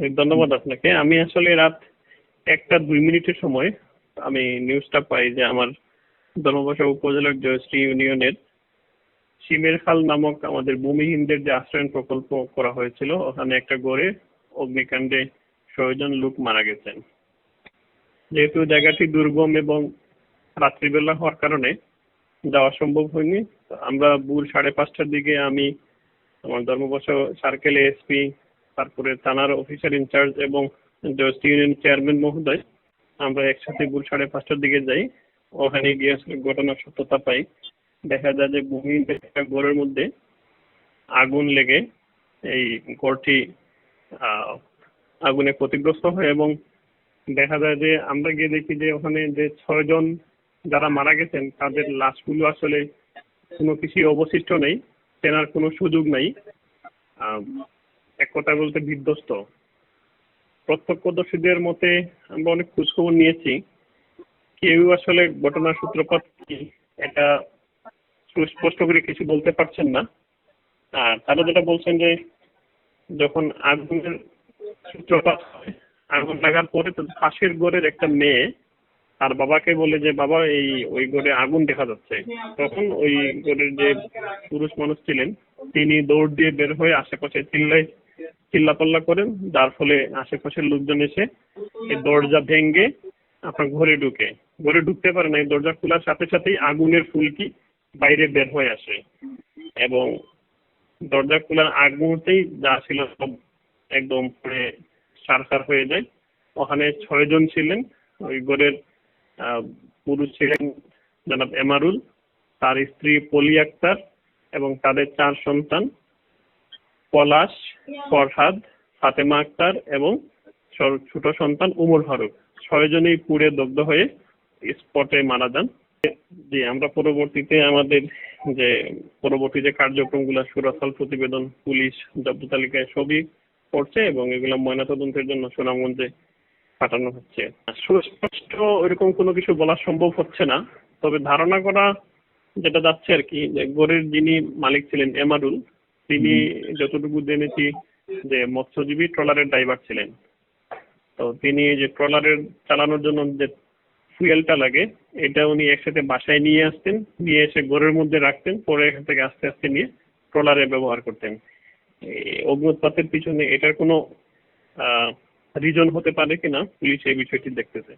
ধন্যবাদ আপনাকে। আমি আসলে রাত একটা দুই মিনিটের সময় আমি নিউজটা পাই যে আমার ধর্মবাসা উপজেলার জয়শ্রী ইউনিয়নের সিমের খাল নামক আমাদের ভূমিহীনদের যে আশ্রয়ণ প্রকল্প করা হয়েছিল, ওখানে একটা গড়ে অগ্নিকাণ্ডে ছয়জন লোক মারা গেছেন। যেহেতু জায়গাটি দুর্গম এবং রাত্রিবেলা হওয়ার কারণে যাওয়া সম্ভব হয়নি আমরা ভোর সাড়ে পাঁচটার দিকে আমি আমার ধর্মবর্ষ সার্কেল এসপি তারপরে থানার অফিসার ইনচার্জ এবং ইউনিয়ন চেয়ারম্যান মহোদয়, আমরা একসাথে ভোর সাড়ে পাঁচটার দিকে যাই। ওখানে গিয়ে আসলে ঘটনার সত্যতা পাই। দেখা যায় যে ভূমি ঘরের মধ্যে আগুন লেগে এই ঘরটি আগুনে ক্ষতিগ্রস্ত হয় এবং দেখা যায় যে আমরা গিয়ে দেখি যে ওখানে যে ছয়জন যারা মারা গেছেন, তাদের লাশগুলো আসলে কোনো কিছুই অবশিষ্ট নেই চেনার কোনো সুযোগ নাই। কথা বলতে বিধ্বস্ত। প্রত্যক্ষদর্শীদের মতে আমরা অনেক খোঁজখবর নিয়েছি। কেউ আসলে ঘটনার সূত্রপাত কি, এটা সুস্পষ্ট করে কিছু বলতে পারছেন না। আর তারা যেটা বলছেন যে, যখন আগুনের সূত্রপাত হয়, আগুন লাগার পরে পাশের ঘরের একটা মেয়ে তার বাবাকে বলে যে, বাবা, এই, ওই ঘরে আগুন দেখা যাচ্ছে। তখন ওই ঘরের যে পুরুষ মানুষ ছিলেন, তিনি দৌড় দিয়ে বের হয়ে আশেপাশে চিল্লাই চিল্লাপাল্লা করেন, যার ফলে আশেপাশের লোকজন এসে এই দরজা ভেঙে আপনার ঘরে ঢুকে। ঘরে ঢুকতে পারে না দরজা খোলার সাথে সাথেই আগুনের ফুলকি বাইরে বের হয়ে আসে। এবং দরজা খোলার আগ মুহূর্তেই যা ছিল সব একদম পুড়ে সারসার হয়ে যায়। ওখানে ছয়জন ছিলেন, ওই ঘরের পুরুষ ছিলেন জনাব এমারুল, তার স্ত্রী পলি আক্তার এবং তাদের চার সন্তান। পলাশ, ফরহাদ, ফাতেমা আক্তার এবং ছোট- সন্তান উমর ফারুক। ছয়জনেই পুড়ে দগ্ধ হয়ে স্পটে মারা যান। জি, আমরা পরবর্তীতে আমাদের যে, পরবর্তী যে কার্যক্রমগুলো, সুরসাল প্রতিবেদন, পুলিশ জব্দ তালিকায় সবই করছে এবং এগুলো ময়নাতদন্তের জন্য সুনামগঞ্জে পাঠানো হচ্ছে। সুস্পষ্ট ওইরকম কোনো কিছু বলা সম্ভব হচ্ছে না, তবে ধারণা করা যেটা যাচ্ছে আর কি, যে গড়ের যিনি মালিক ছিলেন এমারুল তিনি যতটুকু জেনেছি যে মৎস্যজীবী ট্রলারের ড্রাইভার ছিলেন। তো তিনি যে ট্রলারের চালানোর জন্য যে ফুয়েলটা লাগে এটা উনি একসাথে বাসায় নিয়ে আসতেন নিয়ে এসে ঘরের মধ্যে রাখতেন পরে এখান থেকে আস্তে আস্তে নিয়ে ট্রলারে ব্যবহার করতেন। অগ্নুৎপাতের পিছনে এটার কোনো রিজন হতে পারে কিনা পুলিশ এই বিষয়টি দেখতেছে।